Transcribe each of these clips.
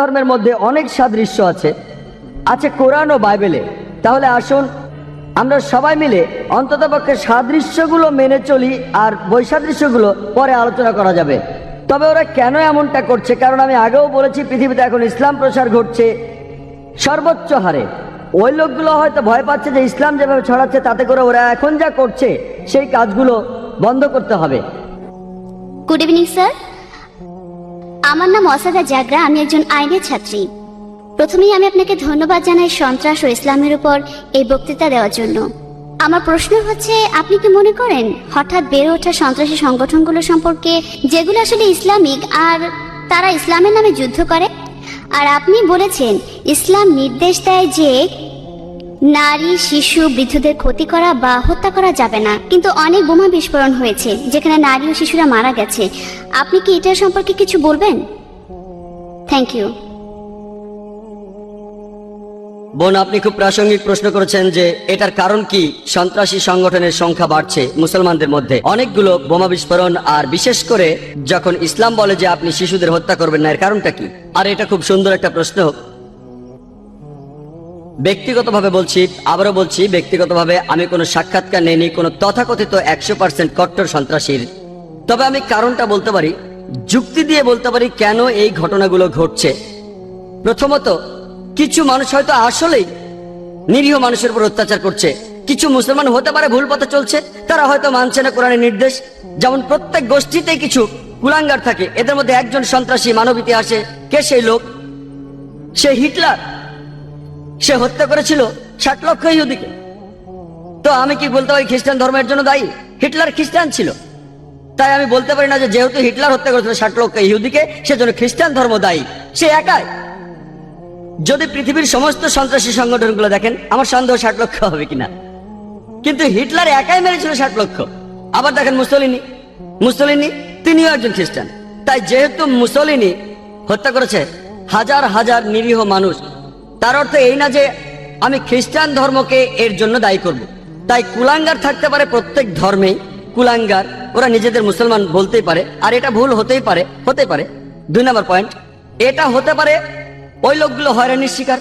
ধর্মের মধ্যে অনেক সাদৃশ্য আছে। আছে কোরআন ও বাইবেলে। তাহলে আসুন, আমরা সবাই মিলে অন্ততপক্ষে সাদৃশ্যগুলো মেনে চলি আর বৈসাদৃশ্যগুলো পরে আলোচনা করা যাবে। তবে ওরা কেন এমনটা করছে? কারণ আমি আগেও বলেছি, পৃথিবীতে এখন ইসলাম প্রসার ঘটছে সর্বোচ্চ হারে। ওই লোকগুলো হয়তো ভয় পাচ্ছে যে ইসলাম যেভাবে ছড়াচ্ছে, তাতে করে ওরা এখন যা করছে, সেই কাজগুলো বন্ধ করতে হবে। গুড ইভিনিং স্যার আমার নাম অসাদা জাগরা, আমি একজন আইনের ছাত্রী। প্রথমেই আমি আপনাকে ধন্যবাদ জানাই সন্ত্রাস ও ইসলামের উপর এই বক্তৃতা দেওয়ার জন্য। আমার প্রশ্ন হচ্ছে, আপনি কি মনে করেন, হঠাৎ বেড়ে ওঠা সন্ত্রাসী সংগঠনগুলো সম্পর্কে যেগুলো আসলে ইসলামিক আর তারা ইসলামের নামে যুদ্ধ করে? আর আপনি বলেছেন, ইসলাম নির্দেশ দেয় যে নারী, শিশু, বৃদ্ধদের ক্ষতি করা বা হত্যা করা যাবে না। কিন্তু অনেক বোমা বিস্ফোরণ হয়েছে, যেখানে নারী ও শিশুরা মারা গেছে। আপনি কি এটার সম্পর্কে কিছু বলবেন? থ্যাংক ইউ বোন, আপনি খুব প্রাসঙ্গিক প্রশ্ন করেছেন যে এটার কারণ কি? সন্ত্রাসী সংগঠনের সংখ্যা বাড়ছে মুসলমানদের মধ্যে। অনেকগুলো বোমা বিস্ফোরণ, আর বিশেষ করে যখন ইসলাম বলে যে আপনি শিশুদের হত্যা করবেন না, এর কারণটা কি? আর এটা খুব সুন্দর একটা প্রশ্ন। ব্যক্তিগতভাবে বলছি, আবারও বলছি, ব্যক্তিগতভাবে আমি কোনো সাক্ষাৎকার নেইনি, কোনো তথাকথিত একশো পার্সেন্ট কট্টর সন্ত্রাসীর। তবে আমি কারণটা বলতে পারি, যুক্তি দিয়ে বলতে পারি কেন এই ঘটনাগুলো ঘটছে। প্রথমত, কিছু মানুষ হয়তো আসলেই নিরীহ মানুষের উপর অত্যাচার করছে। কিছু মুসলমান হতে পারে ভুল পথে চলছে, তারা হয়তো মানছে না কোরআনের নির্দেশ। যেমন প্রত্যেক গোষ্ঠীতেই কিছু কুলাঙ্গার থাকে, এদের মধ্যে একজন সন্ত্রাসী মানব ইতিহাসে কে সেই লোক? সে হিটলার। সে হত্যা করেছিল ষাট লক্ষ ইহুদিকে। তো আমি কি বলতে পারি খ্রিস্টান ধর্মের জন্য দায়ী? হিটলার খ্রিস্টান ছিল। তাই আমি বলতে পারি না যে যেহেতু হিটলার হত্যা করেছিল ষাট লক্ষ ইহুদিকে, সেজন্য খ্রিস্টান ধর্ম দায়ী। সে একাই। যদি পৃথিবীর সমস্ত সন্ত্রাসী সংগঠনগুলো দেখেন, আমার সন্দেহ ষাট লক্ষ হবে কিনা। কিন্তু হিটলার একাই মেরেছিল ষাট লক্ষ। আবার দেখেন মুসলিনী। মুসলিনী, তিনিও একজন খ্রিস্টান। তাই যেহেতু মুসলিনি হত্যা করেছে, হাজার হাজার নিরীহ মানুষ তার অর্থ এই না যে আমি খ্রিস্টান ধর্মকে এর জন্য দায়ী করব। তাই কুলাঙ্গার থাকতে পারে প্রত্যেক ধর্মেই। কুলাঙ্গার, ওরা নিজেদের মুসলমান বলতেই পারে। আর এটা ভুল হতেই পারে, হতে পারে। দুই নম্বর পয়েন্ট, এটা হতে পারে ওই লোকগুলো হয়রানির শিকার।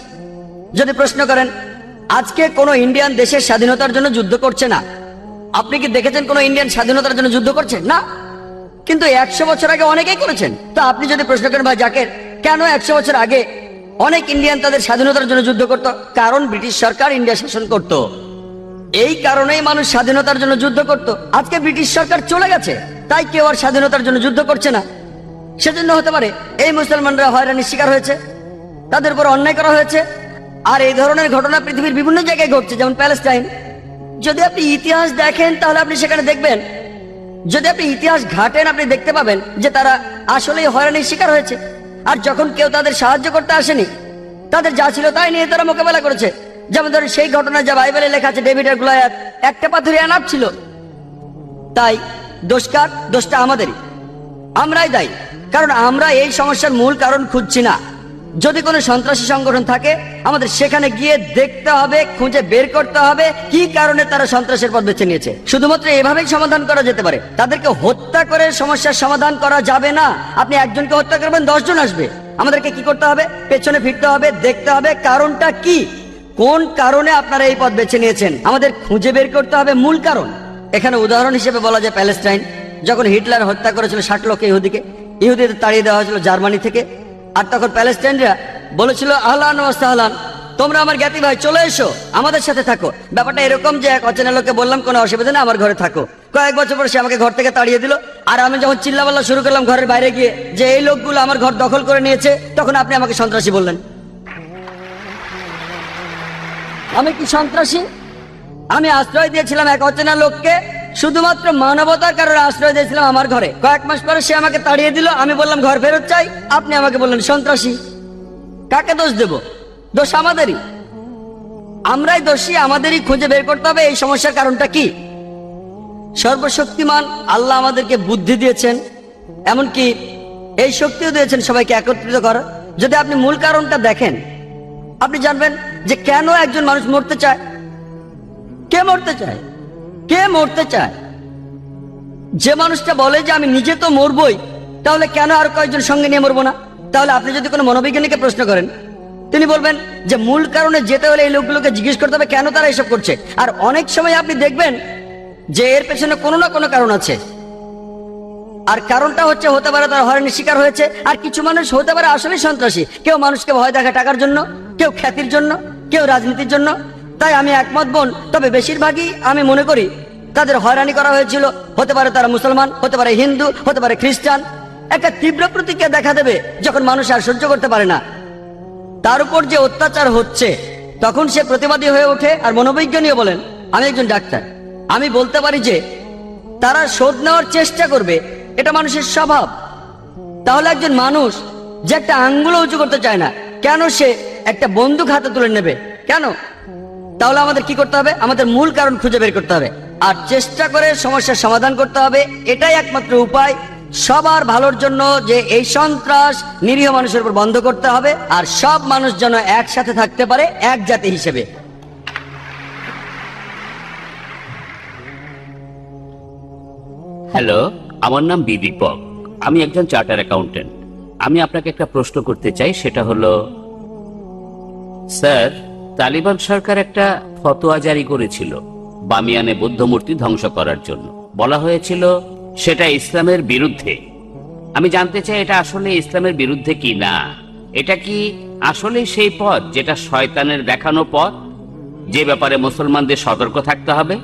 যদি প্রশ্ন করেন, আজকে কোনো ইন্ডিয়ান দেশের স্বাধীনতার জন্য যুদ্ধ করছে না? আপনি কি দেখেছেন কোনো ইন্ডিয়ান স্বাধীনতার জন্য যুদ্ধ করছে? না। কিন্তু একশো বছর আগে অনেকেই করেছেন। তো আপনি যদি প্রশ্ন করেন, ভাই জাকের, কেন একশো বছর আগে অনেক ইন্ডিয়ান তাদের স্বাধীনতার জন্য যুদ্ধ করত, কারণ ব্রিটিশ সরকার ইন্ডিয়া শাসন করত। এই কারণেই মানুষ স্বাধীনতার জন্য যুদ্ধ করত। আজকে ব্রিটিশ সরকার চলে গেছে, তাই কেউ আর স্বাধীনতার জন্য যুদ্ধ করছে না। সেজন্য হতে পারে, এই মুসলমানরা হয়রানির শিকার হয়েছে, তাদের উপর অন্যায় করা হয়েছে, আর এই ধরনের ঘটনা পৃথিবীর বিভিন্ন জায়গায় ঘটছে, যেমন প্যালেস্টাইন যদি আপনি ইতিহাস দেখেন, তাহলে আপনি সেখানে দেখবেন, যদি আপনি ইতিহাস ঘাটেন, আপনি দেখতে পাবেন যে তারা আসলেই হয়রানির শিকার হয়েছে। আর যখন কেউ তাদের সাহায্য করতে আসেনি, তাদের যা ছিল তাই নিয়ে তারা মোকাবেলা করেছে। যেমন ধরেন সেই ঘটনা যা বাইবেলে লেখা আছে, ডেভিড আর গুলায়াত, একটা পাথরে আনাপ ছিল। তাই দোষকার দোষটা আমাদেরই। আমরাই দায়ী। কারণ আমরা এই সমস্যার মূল কারণ খুঁজছি না। যদি কোনো সন্ত্রাসী সংগঠন থাকে, আমাদের সেখানে গিয়ে দেখতে হবে, খুঁজে বের করতে হবে কি কারণে তারা সন্ত্রাসের পথ বেছে নিয়েছে। শুধুমাত্র এভাবেই সমাধান করা যেতে পারে। তাদেরকে হত্যা করে সমস্যার সমাধান করা যাবে না। আপনি একজনকে হত্যা করবেন, দশজন আসবে। আমাদেরকে কি করতে হবে? পেছনে ফিরতে হবে, দেখতে হবে কারণটা কি। কোন কারণে আপনারা এই পথ বেছে নিয়েছেন? আমাদের খুঁজে বের করতে হবে মূল কারণ। এখানে উদাহরণ হিসেবে বলা যায় প্যালেস্টাইন। যখন হিটলার হত্যা করেছিল ষাট লক্ষ ইহুদিকে, ইহুদিদের তাড়িয়ে দেওয়া হয়েছিল জার্মানি থেকে। আর তখন প্যালেস্টাইনরা বলেছিল, আহলান ও সাহলান, তোমরা আমার জ্ঞাতি ভাই, চলে এসো, আমাদের সাথে থাকো। ব্যাপারটা এরকম যে এক অচেনা লোককে বললাম, কোনো অসুবিধা নেই, আমার ঘরে থাকো। কয়েক বছর পর সে আমাকে ঘর থেকে তাড়িয়ে দিল, আর আমি যখন চিল্লাপাল্লা শুরু করলাম ঘরের বাইরে গিয়ে যে এই লোকগুলো আমার ঘর দখল করে নিয়েছে, তখন আপনি আমাকে সন্ত্রাসী বললেন। আমি কি সন্ত্রাসী? আমি আশ্রয় দিয়েছিলাম এক অচেনা লোককে শুধুমাত্র মানবতার কারণে আশ্রয় দিয়েছিলাম আমার ঘরে। কয়েক মাস পরে সে আমাকে তাড়িয়ে দিল, আমি বললাম, ঘর ফেরত চাই। আপনি আমাকে বললেন, সন্ত্রাসী, কাকে দোষ দেব? দোষ আমাদেরই। আমরাই দোষী, আমাদেরই খুঁজে বের করতে হবে, এই সমস্যার কারণটা কি? সর্বশক্তিমান আল্লাহ আমাদেরকে বুদ্ধি দিয়েছেন, এমনকি এই শক্তিও দিয়েছেন সবাইকে একত্রিত করার। যদি আপনি মূল কারণটা দেখেন, আপনি জানবেন যে কেন একজন মানুষ মরতে চায়? কে মরতে চায়? কে মরতে চায়? যে মানুষটা বলে যে আমি নিজে তো মরবই, তাহলে কেন আর কয়েকজন সঙ্গে নিয়ে মরবো না? তাহলে আপনি যদি কোনো মনোবিজ্ঞানীকে প্রশ্ন করেন, তিনি বলবেন যে মূল কারণে যেতে হলে এই লোকগুলোকে জিজ্ঞেস করতে হবে কেন তারা এসব করছে। আর অনেক সময় আপনি দেখবেন যে এর পেছনে কোনো না কোনো কারণ আছে। আর কারণটা হচ্ছে, হতে পারে তারা হয়রানির শিকার হয়েছে, আর কিছু মানুষ হতে পারে আসলে সন্ত্রাসী। কেউ মানুষকে ভয় দেখা টাকার জন্য, কেউ খ্যাতির জন্য, কেউ রাজনীতির জন্য তাই আমি একমত বোন। তবে বেশিরভাগই আমি মনে করি তাদের হয়রানি করা হয়েছিল। হতে পারে তারা মুসলমান, হতে পারে হিন্দু, হতে পারে খ্রিস্টান। একটা তীব্র প্রতিক্রিয়া দেখা দেবে যখন মানুষ আর সহ্য করতে পারে না। তার উপর যে অত্যাচার হচ্ছে, তখন সে প্রতিবাদী হয়ে ওঠে আর মনোবিজ্ঞানীও বলেন, আমি একজন ডাক্তার। আমি বলতে পারি যে, তারা শোধ নেওয়ার চেষ্টা করবে। এটা মানুষের স্বভাব। তাহলে একজন মানুষ যে একটা আঙ্গুল উঁচু করতে চায় না, কেন সে একটা বন্দুক হাতে তুলে নেবে? কেন? তাহলে আমাদের কি করতে হবে? আমাদের মূল কারণ খুঁজে বের করতে হবে। আর চেষ্টা করে সমস্যার সমাধান করতে হবে। এটাই একমাত্র উপায়। সবার ভালোর জন্য যে এই সন্ত্রাস নিরীহ মানুষের উপর বন্ধ করতে হবে, আর সব মানুষ যেন একসাথে থাকতে পারে, এক জাতি হিসেবে। হ্যালো, আমার নাম বিদীপক আমি একজন চার্টার অ্যাকাউন্টেন্ট। আমি আপনাকে একটা প্রশ্ন করতে চাই, সেটা হলো, স্যার তালিবান সরকার একটা ফতোয়া জারি করেছিল বামিয়ানে বৌদ্ধ মূর্তি ধ্বংস করার জন্য। বলা হয়েছিল, সেটা ইসলামের বিরুদ্ধে। আমি জানতে চাই, এটা আসলে ইসলামের বিরুদ্ধে কি? না। এটা কি আসলে সেই পথ যেটা শয়তানের দেখানো পথ? যে ব্যাপারে মুসলমানদের সতর্ক থাকতে হবে?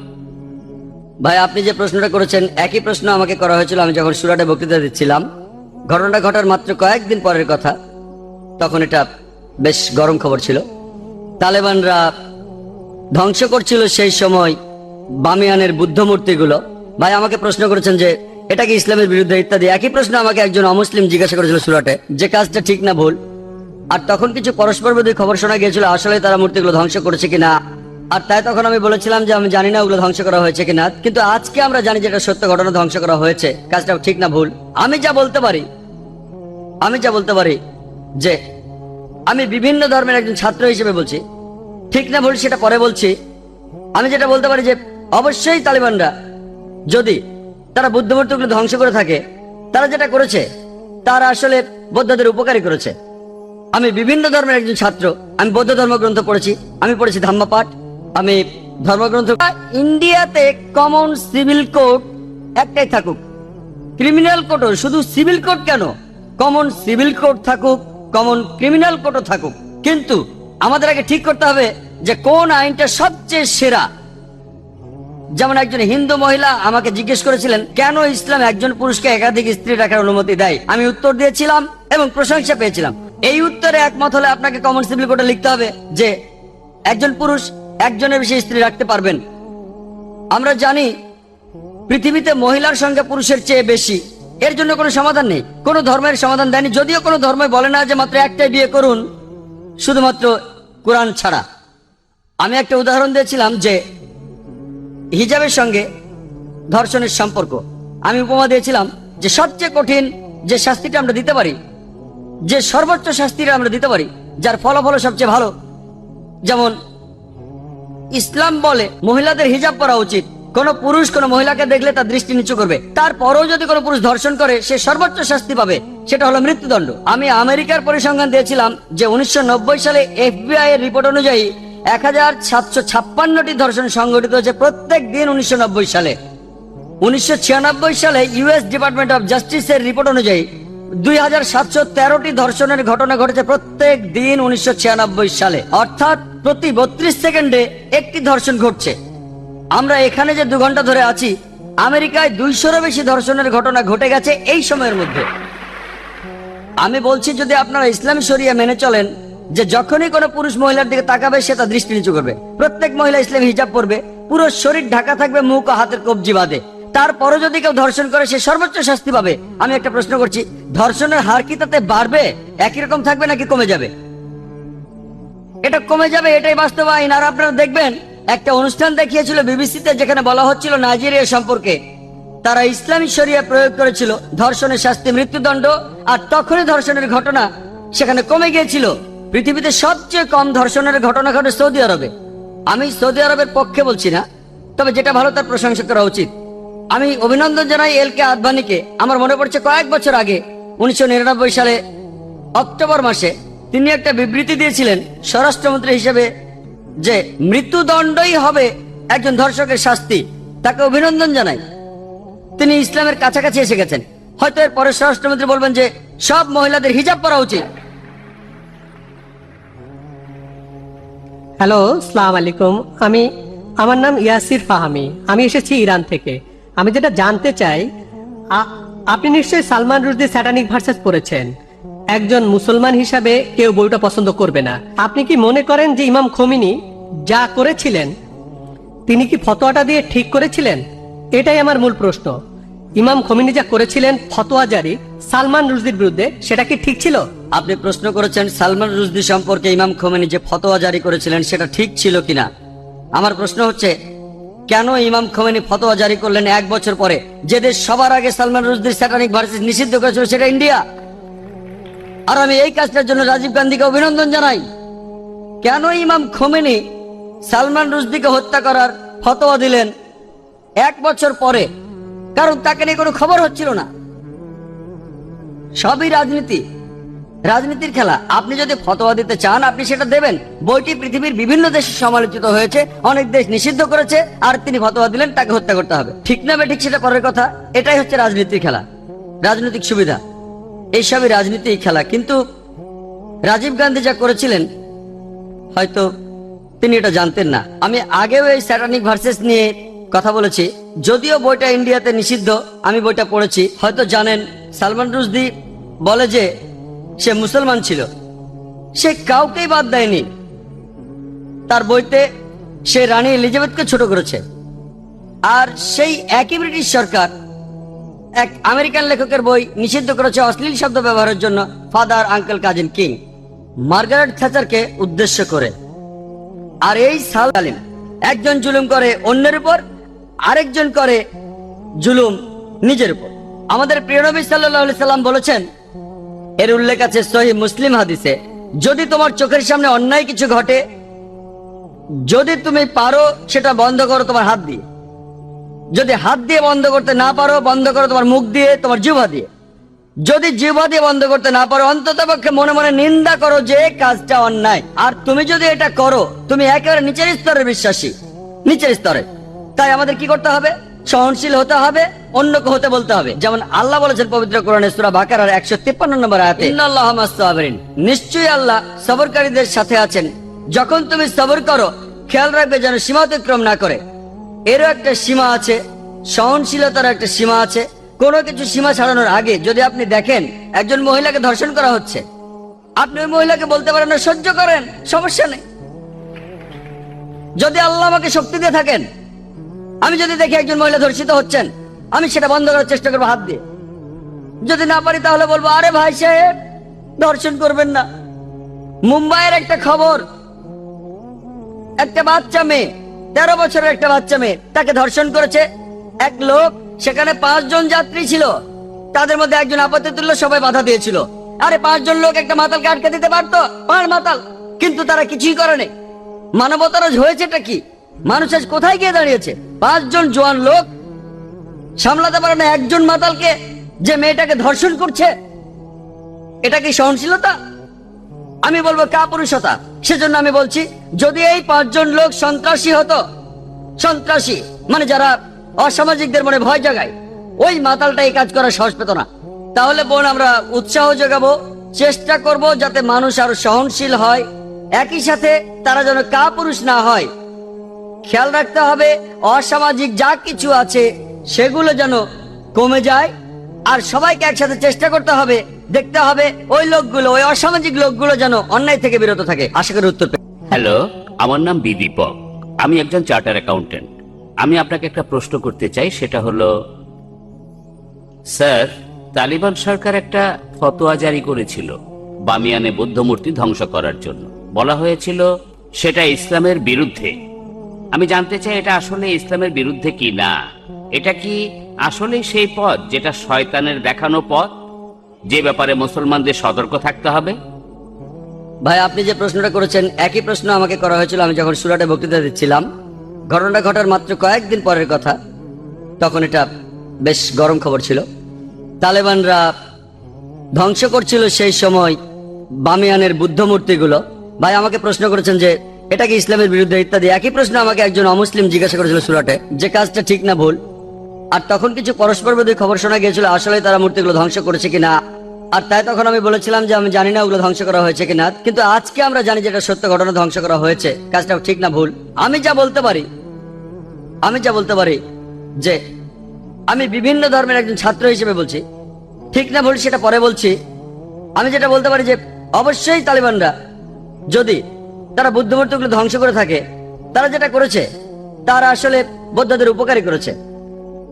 ভাই, আপনি যে প্রশ্নটা করেছেন, একই প্রশ্ন আমাকে করা হয়েছিল, আমি যখন সুরাটে বক্তৃতা দিচ্ছিলাম। ঘটনাটা ঘটার মাত্র কয়েকদিন পরের কথা। তখন এটা বেশ গরম খবর ছিল। তালেবানরা ধ্বংস করছিল সেই সময় বামিয়ানের বুদ্ধ মূর্তিগুলো ভাই আমাকে প্রশ্ন করেছেন যে, এটা কি ইসলামের বিরুদ্ধে ইত্যাদি? একই প্রশ্ন আমাকে একজন অমুসলিম জিজ্ঞাসা করেছিল সুরাটে, যে কাজটা ঠিক না ভুল? আর তখন কিছু পরস্পর বিরোধী খবর শোনা গিয়েছিল, আসলে তারা মূর্তিগুলো ধ্বংস করেছে কিনা? আর তাই তখন আমি বলেছিলাম যে, আমি জানি না ওগুলো ধ্বংস করা হয়েছে কিনা। কিন্তু আজকে আমরা জানি যে, এটা সত্য ঘটনা ধ্বংস করা হয়েছে। কাজটা ঠিক না ভুল? আমি যা বলতে পারি, আমি যা বলতে পারি যে আমি বিভিন্ন ধর্মের একজন ছাত্র হিসেবে বলছি। ঠিক না ভুল সেটা পরে বলছি। আমি যেটা বলতে পারি যে, অবশ্যই তালিবানরা যদি তারা বুদ্ধমূর্তিগুলো ধ্বংস করে থাকে, তারা যেটা করেছে, তারা আসলে বৌদ্ধদের উপকারী করেছে। আমি বিভিন্ন ধর্মের একজন ছাত্র, আমি বৌদ্ধ ধর্মগ্রন্থ পড়েছি, আমি পড়েছি ধাম্মাপাঠ, আমি ধর্মগ্রন্থ ইন্ডিয়াতে কমন সিভিল কোড একটাই থাকুক। ক্রিমিনাল কোডও শুধু সিভিল কোড কেন? কমন সিভিল কোড থাকুক কমন ক্রিমিনাল কোডও থাকুক। কিন্তু আমাদের আগে ঠিক করতে হবে যে কোন আইনটা সবচেয়ে সেরা। যেমন একজন হিন্দু মহিলা আমাকে জিজ্ঞেস করেছিলেন, কেন ইসলাম একজন পুরুষকে একাধিক স্ত্রী রাখার অনুমতি দেয়? আমি উত্তর দিয়েছিলাম এবং প্রশংসা পেয়েছিলাম। এই উত্তরে একমত হলে আপনাকে কমন সিভিল কোডে লিখতে হবে যে একজন পুরুষ একজনের বেশি স্ত্রী রাখতে পারবেন। আমরা জানি পৃথিবীতে মহিলার সংখ্যা পুরুষের চেয়ে বেশি। এর জন্য কোনো সমাধান নেই। কোনো ধর্মের সমাধান দেয়নি। যদিও কোনো ধর্ম বলে না যে মাত্র একটাই বিয়ে করুন, শুধুমাত্র কোরআন ছাড়া। আমি একটা উদাহরণ দিয়েছিলাম যে হিজাবের সঙ্গে ধর্ষণের সম্পর্ক। আমি উপমা দিয়েছিলাম যে সবচেয়ে কঠিন যে শাস্তিটা আমরা দিতে পারি, যে সর্বোচ্চ শাস্তিটা আমরা দিতে পারি, যার ফলাফল সবচেয়ে ভালো, যেমন ইসলাম বলে মহিলাদের হিজাব পরা উচিত। কোন পুরুষ কোন মহিলাকে দেখলে তার দৃষ্টি নিচু করবে। তারপরেও যদি কোনো পুরুষ ধর্ষণ করে, সে সর্বোচ্চ শাস্তি পাবে। সেটা হলো মৃত্যুদণ্ড। আমি আমেরিকার পরিসংখ্যান দিয়েছিলাম যে উনিশশো নব্বই সালে এফবিআই এর রিপোর্ট অনুযায়ী এক হাজার সাতশো ছাপ্পান্নটি ধর্ষণ সংঘটিত হয়েছে প্রত্যেক দিন উনিশশো নব্বই সালে। উনিশশো ছিয়ানব্বই সালে ইউএস ডিপার্টমেন্ট অফ জাস্টিসের রিপোর্ট অনুযায়ী দুই হাজার সাতশো তেরোটি ধর্ষণের ঘটনা ঘটেছে প্রত্যেক দিন উনিশশো ছিয়ানব্বই সালে। অর্থাৎ প্রতি বত্রিশ সেকেন্ডে একটি ধর্ষণ ঘটছে। আমরা এখানে যে দু ঘণ্টা ধরে আছি, আমেরিকায় দুইশোরও বেশি ধর্ষণের ঘটনা ঘটে গেছে এই সময়ের মধ্যে। আমি বলছি, যদি আপনারা ইসলামী শরিয়া মেনে চলেন, যে যখনই কোনো পুরুষ মহিলার দিকে তাকাবে, সে তার দৃষ্টি নিচু করবে। প্রত্যেক মহিলা ইসলামী হিজাব পরবে, পুরো শরীর ঢাকা থাকবে, মুখ ও হাতের কবজি বাঁধে তারপরে যদি কেউ ধর্ষণ করে, সে সর্বোচ্চ শাস্তি পাবে। আমি একটা প্রশ্ন করছি, ধর্ষণের হার কি তাতে বাড়বে? একই রকম থাকবে নাকি কমে যাবে? এটা কমে যাবে, এটাই বাস্তব আইন আর আপনারা দেখবেন একটা অনুষ্ঠান দেখিয়েছিল বিবিসিতে যেখানে বলা হচ্ছিল নাইজেরিয়া সম্পর্কে। তারা ইসলামী শরিয়া প্রয়োগ করেছিল ধর্ষণের শাস্তি, মৃত্যুদণ্ড, আর তখনই ধর্ষণের ঘটনা সেখানে কমে গিয়েছিল। পৃথিবীতে সবচেয়ে কম ধর্ষণের ঘটনা ঘটে সৌদি আরবে। আমি সৌদি আরবের পক্ষে বলছি না, তবে যেটা ভালো তার প্রশংসা করা উচিত। আমি অভিনন্দন জানাই এল কে আদবানিকে আমার মনে পড়ছে কয়েক বছর আগে, উনিশশো নিরানব্বই সালে অক্টোবর মাসে, তিনি একটা বিবৃতি দিয়েছিলেন স্বরাষ্ট্রমন্ত্রী হিসেবে যে মৃত্যুদণ্ডই হবে একজন ধর্ষকের শাস্তি, তাকে অভিনন্দন জানাই। তিনি ইসলামের কাছাকাছি এসে গেছেন। হয়তো এর পরে স্বরাষ্ট্রমন্ত্রী বলবেন যে, সব মহিলাদের হিজাব পরা উচিত। হ্যালো, সালাম আলাইকুম। আমি, আমার নাম ইয়াসির ফাহামি। আমি এসেছি ইরান থেকে। আমি যেটা জানতে চাই আপনি নিশ্চয়ই সালমান রুশদি স্যাটানিক ভার্সেস পড়েছেন। একজন মুসলমান হিসাবে কেউ বইটা পছন্দ করবে না। আপনি কি মনে করেন যে ইমাম খমিনি যা করেছিলেন, তিনি কি ফতোয়াটা দিয়ে ঠিক করেছিলেন? এটাই আমার মূল প্রশ্ন। ইমাম খমিনি যা করেছিলেন, ফতোয়া জারি, সালমান রুশদির বিরুদ্ধে সেটা কি ঠিক ছিল? আপনি প্রশ্ন করেছেন, সালমান রুজদি সম্পর্কে ইমাম খোমেনি যে ফতোয়া জারি করেছিলেন, সেটা ঠিক ছিল কিনা? আমার প্রশ্ন হচ্ছে, কেন ইমাম খোমেনি ফতোয়া জারি করলেন এক বছর পরে? যে দেশ সবার আগে সালমান রুজদির স্যাটানিক ভার্সেস নিষিদ্ধ করেছিল, সেটা ইন্ডিয়া আর আমি এই কাজটার জন্য রাজীব গান্ধীকে অভিনন্দন জানাই। কেন ইমাম খোমেনি সালমান রুজদিকে হত্যা করার ফতোয়া দিলেন এক বছর পরে? কারণ তাকে নিয়ে কোনো খবর হচ্ছিল না। সবই রাজনীতি। রাজনীতির খেলা। আপনি যদি ফতোয়া দিতে চান, আপনি সেটা দেবেন। বইটি পৃথিবীর বিভিন্ন দেশে সমালোচিত হয়েছে, অনেক দেশ নিষিদ্ধ করেছে, আর তিনি ফতোয়া দিলেন, তাকে হত্যা করতে হবে। ঠিক না ঠিক সেটা পরের কথা। এটাই হচ্ছে রাজনীতির খেলা। রাজনৈতিক সুবিধা। এইসবই রাজনীতির খেলা, কিন্তু রাজীব গান্ধী যা করেছিলেন, হয়তো তিনি এটা জানতেন না। আমি আগেও এই স্যাটানিক ভার্সেস নিয়ে কথা বলেছি। যদিও বইটা ইন্ডিয়াতে নিষিদ্ধ, আমি বইটা পড়েছি। হয়তো জানেন, সালমান রুশদি বলে যে সে মুসলমান ছিল। সে কাউকেই বাদ দেয়নি। তার বইতে সে রানী এলিজাবেথকে ছোট করেছে। আর সেই একই ব্রিটিশ সরকার এক আমেরিকান লেখকের বই নিষিদ্ধ করেছে অশ্লীল শব্দ ব্যবহারের জন্য father uncle cousin king. Margaret থ্যাচারকে উদ্দেশ্য করে। আর এই সাল আলিম একজন জুলুম করে অন্যের উপর, আরেকজন করে জুলুম নিজের উপর। আমাদের প্রিয় নবী সাল্লাহ সাল্লাম বলেছেন, এর উল্লেখ আছে সহি মুসলিম হাদিসে, যদি তোমার চোখের সামনে অন্যায় কিছু ঘটে, যদি তুমি পারো সেটা বন্ধ করো তোমার হাত দিয়ে। যদি হাত দিয়ে বন্ধ করতে না পারো, বন্ধ করো তোমার মুখ দিয়ে, তোমার জিহ্বা দিয়ে। যদি জিহ্বা দিয়ে বন্ধ করতে না পারো অন্তত পক্ষে মনে মনে নিন্দা করো যে কাজটা অন্যায়। আর তুমি যদি এটা করো, তুমি একেবারে নিচের স্তরে বিশ্বাসী। নিচের স্তরে। তাই আমাদের কি করতে হবে? সহনশীল হতে হবে, অন্যকে হতে বলতে হবে। যেমন আল্লাহ বলেছেন পবিত্র কোরআনে সূরা বাকারার একশো তিপ্পান্ন নম্বর আয়াতে, ইন্নাল্লাহ মাসসাবিরিন নিশ্চয়ই আল্লাহ সবরকারীদের সাথে আছেন। যখন তুমি সবর করো, খেয়াল রাখবে যেন সীমা অতিক্রম না করে। এরও একটা সীমা আছে, সহনশীলতার একটা সীমা আছে। কোনো কিছু সীমা ছাড়ানোর আগে যদি আপনি দেখেন একজন মহিলাকে ধর্ষণ করা হচ্ছে, আপনি ওই মহিলাকে বলতে পারেন, না, সহ্য করেন, সমস্যা নেই। যদি আল্লাহ আমাকে শক্তি দিয়ে থাকেন, আমি যদি দেখি একজন মহিলা ধর্ষিত হচ্ছেন, আমি সেটা বন্ধ করার চেষ্টা করব হাত দিয়ে। যদি না পারি তাহলে বলব, আরে ভাই সাহেব, ধর্ষণ করবেন না। মুম্বাইয়ের একটা খবর, একটা বাচ্চা মেয়ে তেরো বছরের একটা বাচ্চা মেয়ে, তাকে ধর্ষণ করেছে। এক লোক, সেখানে পাঁচজন যাত্রী ছিল। তাদের মধ্যে একজন আপত্তি তুললো সবাই বাধা দিয়েছিল। আরে পাঁচজন লোক একটা মাতালকে আটকে দিতে পারতো? পাঁচ মাতাল। কিন্তু তারা কিছুই করেনি মানবতার হয়েছেটা কি? মানুষ আজ কোথায় গিয়ে দাঁড়িয়েছে? পাঁচজন জোয়ান লোক সামলাতে পারে না একজন মাতালকে যে মেয়েটাকে ধর্ষণ করছে? এটা কি সহনশীলতা? আমি বলব কাপুরুষতা সেজন্য আমি বলছি, যদি এই পাঁচজন লোক সন্ত্রাসী হতো, সন্ত্রাসী মানে যারা অসামাজিকদের মনে ভয় জাগায়, ওই মাতালটা এই কাজ করার সাহস পেত না। তাহলে বোন, আমরা উৎসাহ যোগাবো, চেষ্টা করব যাতে মানুষ আরও সহনশীল হয়। একই সাথে তারা যেন কাপুরুষ না হয়। খেয়াল রাখতে হবে, অসামাজিক যা কিছু আছে, সেগুলো যেন কমে যায় আর সবাইকে একসাথে চেষ্টা করতে হবে, দেখতে হবে ওই লোকগুলো, ওই অসামাজিক লোকগুলো যেন অন্যায় থেকে বিরত থাকে। আশা করি উত্তর হ্যালো, আমার নাম বিদীপক আমি একজন চার্টার অ্যাকাউন্টেন্ট আমি আপনাকে একটা প্রশ্ন করতে চাই, সেটা হলো, স্যার, তালিবান সরকার একটা ফতোয়া জারি করেছিল বামিয়ানে বৌদ্ধ মূর্তি ধ্বংস করার জন্য। বলা হয়েছিল, সেটা ইসলামের বিরুদ্ধে। আমি জানতে চাই, এটা আসলে ইসলামের বিরুদ্ধে কি না? এটা কি আসলে সেই পথ যেটা শয়তানের দেখানো পথ? যে ব্যাপারে মুসলমানদের সতর্ক থাকতে হবে? ভাই, আপনি যে প্রশ্নটা করেছেন, একই প্রশ্ন আমাকে করা হয়েছিল আমি যখন সুরাটে বক্তৃতা দিচ্ছিলাম। ঘটনাটা ঘটার মাত্র কয়েকদিন পরের কথা। তখন এটা বেশ গরম খবর ছিল। তালেবানরা ধ্বংস করছিল সেই সময় বামিয়ানের বুদ্ধ মূর্তিগুলো ভাই, আমাকে প্রশ্ন করেছেন যে, এটা কি ইসলামের বিরুদ্ধে ইত্যাদি? একই প্রশ্ন আমাকে একজন অমুসলিম জিজ্ঞাসা করেছিল সুরাটে যে, কাজটা ঠিক না, ভুল। আর তখন কিছু পরস্পর বিরোধী খবর শোনা গিয়েছিল আসলে তারা মূর্তিগুলো ধ্বংস করেছে কিনা। আর তাই তখন আমি বলেছিলাম যে আমি জানি না ওগুলো ধ্বংস করা হয়েছে কিনা। কিন্তু আজকে আমরা জানি যে এটা সত্য ঘটনা ধ্বংস করা হয়েছে। কাজটা ঠিক না ভুল? আমি যা বলতে পারি, আমি যা বলতে পারি যে আমি বিভিন্ন ধর্মের একজন ছাত্র হিসেবে বলছি। ঠিক না ভুল সেটা পরে বলছি। আমি যেটা বলতে পারি যে অবশ্যই তালিবানরা যদি তারা বুদ্ধমূর্তিগুলো ধ্বংস করে থাকে, তারা যেটা করেছে, তারা আসলে বৌদ্ধদের উপকারী করেছে।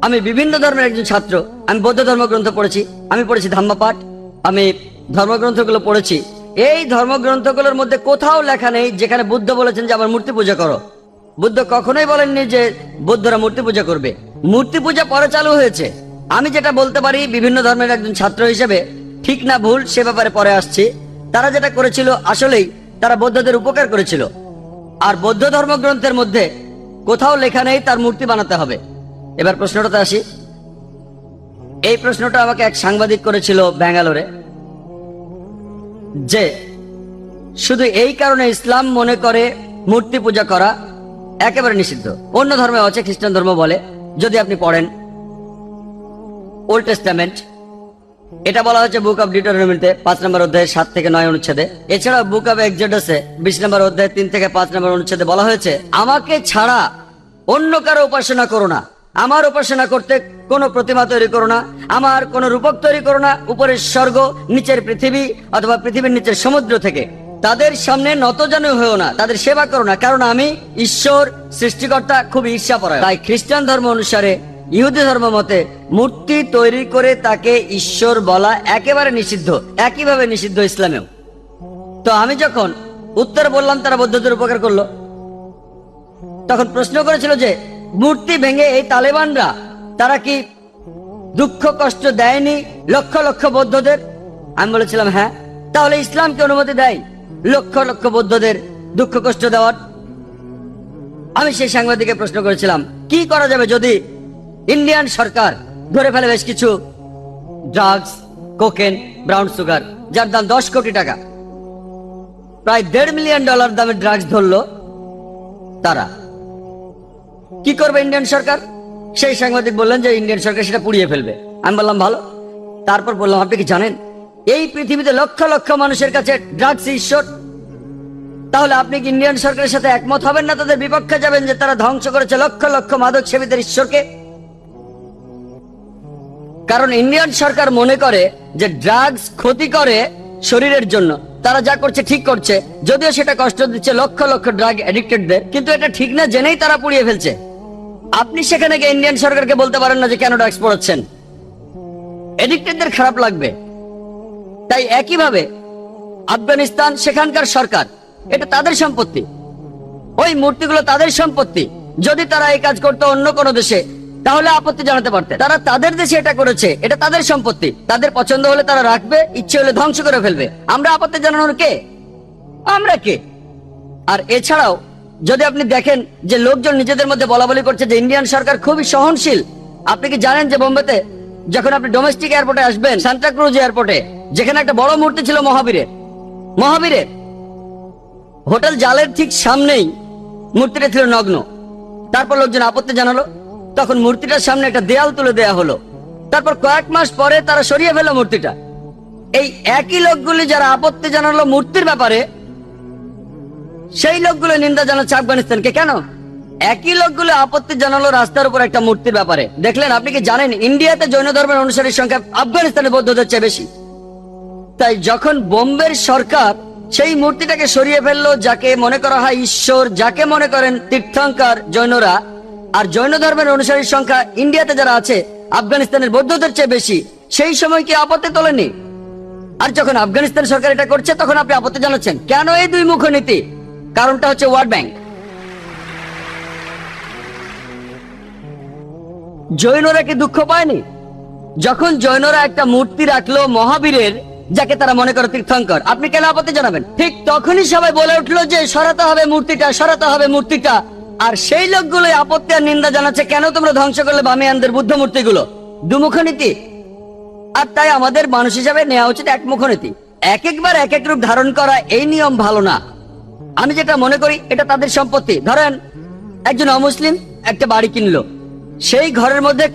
আমি বিভিন্ন ধর্মের একজন ছাত্র। আমি বৌদ্ধ ধর্মগ্রন্থ পড়েছি, আমি পড়েছি ধাম্মাপাঠ, আমি ধর্মগ্রন্থগুলো পড়েছি। এই ধর্মগ্রন্থগুলোর মধ্যে কোথাও লেখা নেই যেখানে বুদ্ধ বলেছেন যে, আমার মূর্তি পূজা করো। বুদ্ধ কখনোই বলেননি যে, বৌদ্ধরা মূর্তি পূজা করবে। মূর্তি পূজা পরে চালু হয়েছে। আমি যেটা বলতে পারি, বিভিন্ন ধর্মের একজন ছাত্র হিসেবে, ঠিক না ভুল, সে ব্যাপারে পরে আসছি। তারা যেটা করেছিল, আসলেই তারা বৌদ্ধদের উপকার করেছিল। আর বৌদ্ধ ধর্মগ্রন্থের মধ্যে কোথাও লেখা নেই, তার মূর্তি বানাতে হবে। এবার প্রশ্নটাতে আসি। এই প্রশ্নটা আমাকে এক সাংবাদিক করেছিল ব্যাঙ্গালোরে যে, শুধু এই কারণে ইসলাম মনে করে মূর্তি পূজা করা একেবারে নিষিদ্ধ। অন্য ধর্মে আছে খ্রিস্টান ধর্ম বলে, যদি আপনি পড়েন ওল্ড টেস্টামেন্ট এটা বলা হচ্ছে বুক অফ ডিটোরমিতে পাঁচ নম্বর অধ্যায়ে সাত থেকে নয় অনুচ্ছেদে। এছাড়া বুক অফ এক্সোডাসে বিশ নম্বর অধ্যায়ে তিন থেকে পাঁচ নম্বর অনুচ্ছেদে বলা হয়েছে, আমাকে ছাড়া অন্য কারও উপাসনা করো না। আমার উপাসনা করতে কোনো প্রতিমা তৈরি করো না। আমার কোনো রূপক তৈরি করো না। উপরের স্বর্গ, নিচের পৃথিবী অথবা পৃথিবীর নিচের সমুদ্র থেকে। তাদের সামনে নত যেন হয়েও না, তাদের সেবা করো না, কারণ আমি ঈশ্বর, সৃষ্টিকর্তা, খুব ঈর্ষা পড়ায় তাই খ্রিস্টান ধর্ম অনুসারে, ইহুদি ধর্ম মতে, মূর্তি তৈরি করে তাকে ঈশ্বর বলা একেবারে নিষিদ্ধ, একইভাবে নিষিদ্ধ ইসলামেও। তো আমি যখন উত্তর বললাম, তারা বৌদ্ধদের উপকার করল। তখন প্রশ্ন করেছিল যে মূর্তি ভেঙে এই তালেবানরা, তারা কি দুঃখ কষ্ট দেয়নি লক্ষ লক্ষ বৌদ্ধদের? আমি বলেছিলাম হ্যাঁ। তাহলে ইসলামকে অনুমতি দেয় লক্ষ লক্ষ বৌদ্ধদের দুঃখ কষ্ট দেওয়ার? আমি সেই সাংবাদিকে প্রশ্ন করেছিলাম, কি করা যাবে যদি ইন্ডিয়ান সরকার ধরে ফেলে বেশ কিছু ড্রাগস কোকেন ব্রাউন সুগার যার দাম দশ কোটি টাকা, প্রায় দেড় মিলিয়ন ডলার দামের ড্রাগস ধরলো তারা? কি করবে ইন্ডিয়ান সরকার? সেই সাংবাদিক বললেন যে ইন্ডিয়ান সরকার সেটা পুড়িয়ে ফেলবে। আমি বললাম, ভালো। তারপর বললাম, আপনি কি জানেন? এই পৃথিবীতে লক্ষ লক্ষ মানুষের কাছে ড্রাগস ঈশ্বর তাহলে আপনি কি ইন্ডিয়ান সরকারের সাথে একমত হবেন না? তাদের বিপক্ষে যাবেন যে তারা ধ্বংস করেছে লক্ষ লক্ষ মাদক সেবীদের ঈশ্বরকে? কারণ ইন্ডিয়ান সরকার মনে করে যে ড্রাগস ক্ষতি করে শরীরের জন্য। তারা যা করছে ঠিক করছে। যদিও সেটা কষ্ট দিচ্ছে লক্ষ লক্ষ ড্রাগ অ্যাডিক্টেডদের কিন্তু এটা ঠিক না জেনেই তারা পুড়িয়ে ফেলছে। আপনি সেখানে গিয়ে ইন্ডিয়ান সরকারকে বলতে পারেন না যে কেন ড্রাগস পড়াচ্ছেন। এডিক্টেডদের খারাপ লাগবে। তাই একইভাবে আফগানিস্তান সেখানকার সরকার, এটা তাদের সম্পত্তি। ওই মূর্তিগুলো তাদের সম্পত্তি। যদি তারা এই কাজ করতো অন্য কোনো দেশে তাহলে আপত্তি জানাতে পারতে তারা তাদের দেশে এটা করেছে, এটা তাদের সম্পত্তি। তাদের পছন্দ হলে তারা রাখবে, ইচ্ছে হলে ধ্বংস করে ফেলবে। আমরা আপত্তি জানানোর কে? আমরা কে? আর এছাড়াও, যদি আপনি দেখেন যে লোকজন নিজেদের মধ্যে বলা বলি করছে যে ইন্ডিয়ান সরকার খুবই সহনশীল, আপনি কি জানেন যে বোম্বেতে যখন আপনি ডোমেস্টিক এয়ারপোর্টে আসবেন সান্তাক্রুজ এয়ারপোর্টে যেখানে একটা বড় মূর্তি ছিল মহাবীরের মহাবীরের, হোটেল জালের ঠিক সামনেই মূর্তিটা ছিল নগ্ন। তারপর লোকজন আপত্তি জানালো তখন মূর্তিটার সামনে একটা দেয়াল তুলে দেয়া হলো। তারপর কয়েক মাস পরে তারা সরিয়ে ফেলল মূর্তিটা। এই একই লোকগুলি যারা আপত্তি জানালো মূর্তির ব্যাপারে, সেই লোকগুলো নিন্দা জানাচ্ছে আফগানিস্তানকে। কেন? একই লোকগুলো আপত্তি জানালো রাস্তার উপর একটা মূর্তির ব্যাপারে। দেখলেন, আপনি কি জানেন, ইন্ডিয়াতে জৈন ধর্মের অনুসারীর সংখ্যা আফগানিস্তানের বৌদ্ধদের চেয়ে বেশি। তাই যখন বোম্বের সরকার সেই মূর্তিটাকে সরিয়ে ফেলল, যাকে মনে করা হয় ঈশ্বর, যাকে মনে করেন তীর্থঙ্কর জৈনরা আর জৈন ধর্মের অনুসারীর সংখ্যা ইন্ডিয়াতে যারা আছে, আফগানিস্তানের বৌদ্ধদের চেয়ে বেশি, সেই সময় কি আপত্তি তোলেনি আর যখন আফগানিস্তান সরকার এটা করছে, তখন আপনি আপত্তি জানাচ্ছেন। কেন এই দুই মুখ নীতি কারণটা হচ্ছে ওয়ার্ল্ড ব্যাংক। জৈনরা কি দুঃখ পায়নি? যখন জৈনরা একটা মূর্তি রাখল মহাবীরের, যাকে তারা মনে করে তীর্থঙ্কর, আপনি কেন আপত্তি জানাবেন? ঠিক তখনই সবাই বলে উঠল যে, সরাতে হবে মূর্তিটা, সরাতে হবে মূর্তিটা। আর সেই লোকগুলো আপত্তি আর নিন্দা জানাচ্ছে, কেন তোমরা ধ্বংস করলে বামিয়ানদের বুদ্ধ মূর্তিগুলো দুমুখ নীতি আর তাই আমাদের মানুষ হিসাবে নেওয়া উচিত একমুখ নীতি এক একবার এক এক রূপ ধারণ করা এই নিয়ম ভালো না। আমি যেটা মনে করি, এটা তাদের সম্পত্তি। ধরেন, একজন অমুসলিম একটা বাড়ি কিনলো। সেই ঘরের মধ্যে